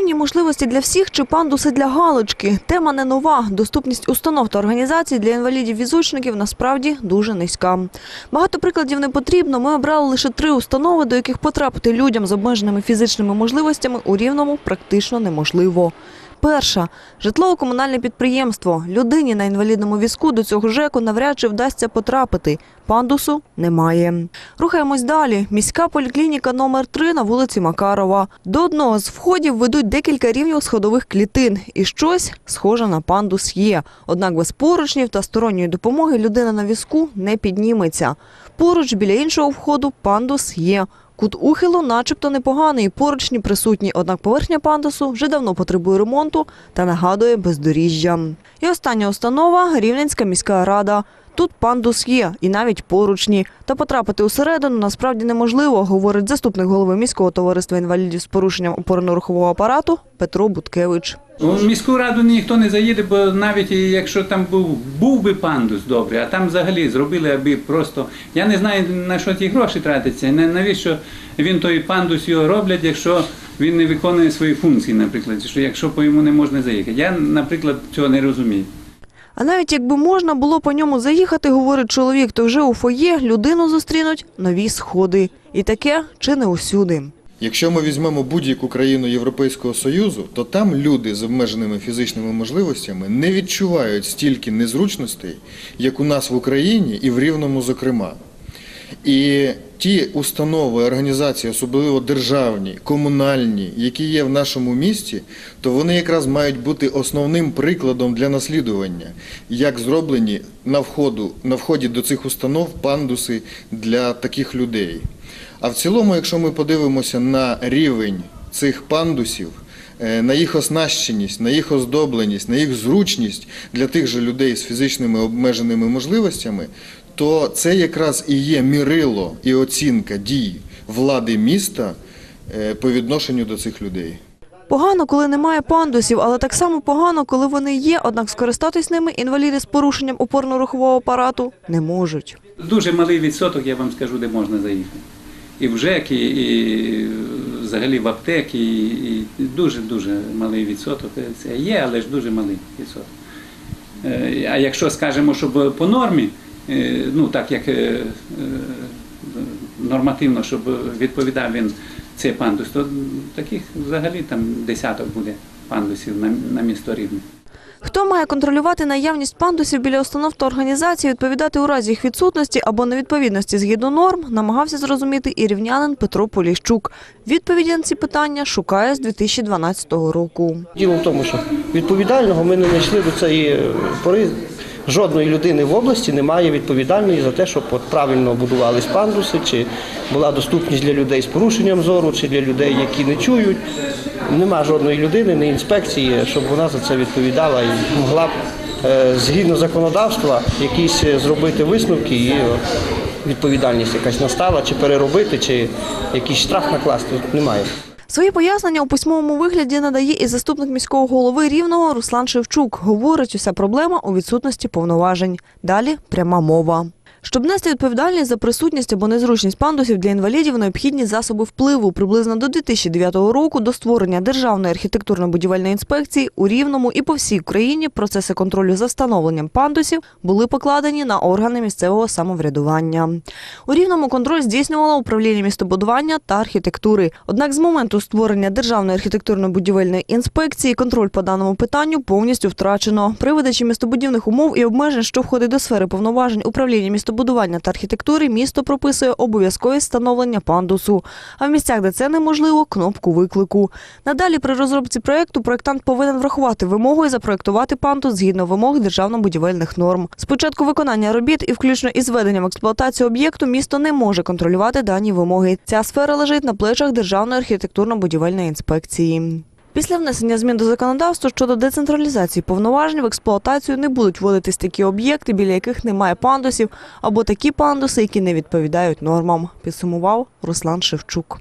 Рівні можливості для всіх чи пандуси для галочки. Тема не нова. Доступність установ та організацій для інвалідів-візучників насправді дуже низька. Багато прикладів не потрібно. Ми обрали лише три установи, до яких потрапити людям з обмеженими фізичними можливостями у Рівному практично неможливо. Перша житлово-комунальне підприємство. Людині на інвалідному візку до цього ЖЕКу навряд чи вдасться потрапити. Пандусу немає. Рухаємось далі. Міська поліклініка номер 3 на вулиці Макарова. До одного з входів ведуть декілька рівнів сходових клітин. І щось схоже на пандус є. Однак без поручнів та сторонньої допомоги людина на візку не підніметься. Поруч біля іншого входу пандус є. Кут ухилу начебто непоганий, поручні присутні, однак поверхня пандусу вже давно потребує ремонту та нагадує бездоріжжя. І остання установа – Рівненська міська рада. Тут пандус є, і навіть поручні. Та потрапити усередину насправді неможливо, говорить заступник голови міського товариства інвалідів з порушенням опорно-рухового апарату Петро Буткевич. У міську раду ніхто не заїде, бо навіть якщо там був, був би пандус добрий, а там взагалі зробили аби просто. Я не знаю на що ті гроші тратяться, на- навіщо він той пандус його роблять, якщо він не виконує свої функції, наприклад, що якщо по йому не можна заїхати. Я, наприклад, цього не розумію. А навіть якби можна було по ньому заїхати, говорить чоловік, то вже у фоє людину зустрінуть нові сходи. І таке чи не усюди. Якщо ми візьмемо будь-яку країну Європейського Союзу, то там люди з обмеженими фізичними можливостями не відчувають стільки незручностей, як у нас в Україні і в Рівному, зокрема. І ті установи, організації, особливо державні, комунальні, які є в нашому місті, то вони якраз мають бути основним прикладом для наслідування, як зроблені на входу, на вході до цих установ пандуси для таких людей. А в цілому, якщо ми подивимося на рівень цих пандусів, е, на їх оснащеність, на їх оздобленість, на їх зручність для тих же людей з фізичними обмеженими можливостями, то це якраз і є мірило і оцінка дій влади міста е, по відношенню до цих людей. Погано, коли немає пандусів, але так само погано, коли вони є, однак скористатись ними інваліди з порушенням опорно-рухового апарату не можуть. Дуже малий відсоток, я вам скажу, де можна заїхати. І в ЖЕК, і, і взагалі в аптеки, і, дуже-дуже малий відсоток. Це є, але ж дуже малий відсоток. Е, А якщо скажемо, щоб по нормі, ну так як е, е, нормативно, щоб відповідав він цей пандус, то таких взагалі там десяток буде пандусів на, на місто рівне. Хто має контролювати наявність пандусів біля установ та організацій, відповідати у разі їх відсутності або невідповідності згідно норм, намагався зрозуміти і рівнянин Петро Поліщук. Відповіді на ці питання шукає з 2012 року. Діло в тому, що відповідального ми не знайшли до цієї е, пори. Жодної людини в області немає відповідальної за те, щоб от правильно будувались пандуси, чи була доступність для людей з порушенням зору, чи для людей, які не чують. Нема жодної людини, ні інспекції, щоб вона за це відповідала і могла б е, згідно законодавства якісь е, зробити висновки і відповідальність якась настала, чи переробити, чи якийсь штраф накласти. Немає. Свої пояснення у письмовому вигляді надає і заступник міського голови Рівного Руслан Шевчук. Говорить, уся проблема у відсутності повноважень. Далі пряма мова. Щоб нести відповідальність за присутність або незручність пандусів для інвалідів, необхідні засоби впливу. Приблизно до 2009 року до створення Державної архітектурно-будівельної інспекції у Рівному і по всій країні процеси контролю за встановленням пандусів були покладені на органи місцевого самоврядування. У Рівному контроль здійснювало управління містобудування та архітектури. Однак з моменту створення Державної архітектурно-будівельної інспекції контроль по даному питанню повністю втрачено. При видачі містобудівних умов і обмежень, що входить до сфери повноважень управління містобудування та архітектури, місто прописує обов'язковість встановлення пандусу. А в місцях, де це неможливо, кнопку виклику. Надалі при розробці проєкту проєктант повинен врахувати вимогу і запроєктувати пандус згідно вимог державно-будівельних норм. З початку виконання робіт і включно із введенням в експлуатацію об'єкту місто не може контролювати дані вимоги. Ця сфера лежить на плечах Державної архітектурно-будівельної інспекції. Після внесення змін до законодавства щодо децентралізації повноважень в експлуатацію не будуть вводитись такі об'єкти, біля яких немає пандусів, або такі пандуси, які не відповідають нормам, підсумував Руслан Шевчук.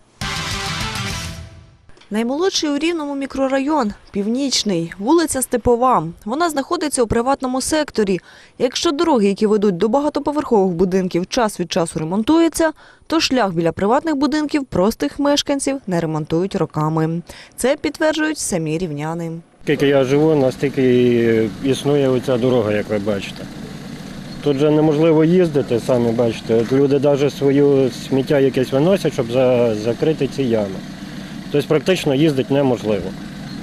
Наймолодший у Рівному мікрорайон – Північний, вулиця Степова. Вона знаходиться у приватному секторі. Якщо дороги, які ведуть до багатоповерхових будинків, час від часу ремонтуються, то шлях біля приватних будинків простих мешканців не ремонтують роками. Це підтверджують самі рівняни. Скільки я живу, настільки існує оця дорога, як ви бачите. Тут же неможливо їздити, самі бачите. От люди навіть свою сміття якесь виносять, щоб за- закрити ці ями. Тобто практично їздити неможливо.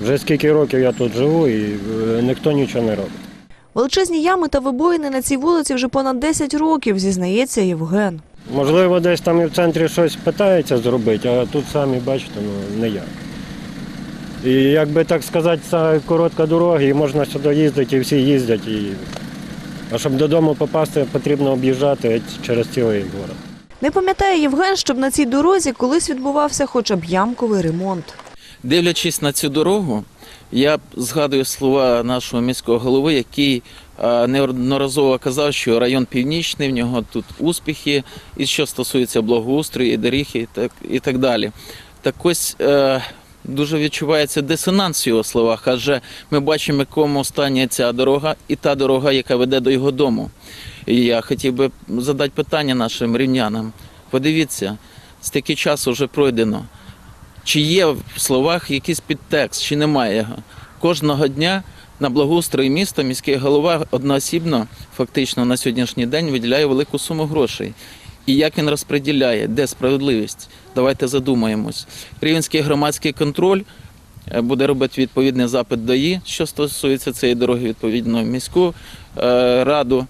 Вже скільки років я тут живу і е, ніхто нічого не робить. Величезні ями та вибоїни на цій вулиці вже понад 10 років, зізнається Євген. Можливо, десь там і в центрі щось питається зробити, а тут самі бачите, ну не я. І якби так сказати, це коротка дорога, і можна сюди їздити, і всі їздять. І... А щоб додому попасти, потрібно об'їжджати через цілий город. Не пам'ятає Євген, щоб на цій дорозі колись відбувався хоча б ямковий ремонт. Дивлячись на цю дорогу, я згадую слова нашого міського голови, який е, неодноразово казав, що район північний, в нього тут успіхи, і що стосується благоустрою, і доріг, і так, і так далі. Так ось е, дуже відчувається дисонанс в його словах, адже ми бачимо, в якому стані ця дорога і та дорога, яка веде до його дому. І я хотів би задати питання нашим рівнянам. Подивіться, стільки часу вже пройдено. Чи є в словах якийсь підтекст, чи немає його. Кожного дня на благоустрій міста міський голова одноосібно, фактично на сьогоднішній день виділяє велику суму грошей. І як він розподіляє, де справедливість? Давайте задумаємось. Рівенський громадський контроль е, буде робити відповідний запит ї, що стосується цієї дороги, відповідно міську е, раду.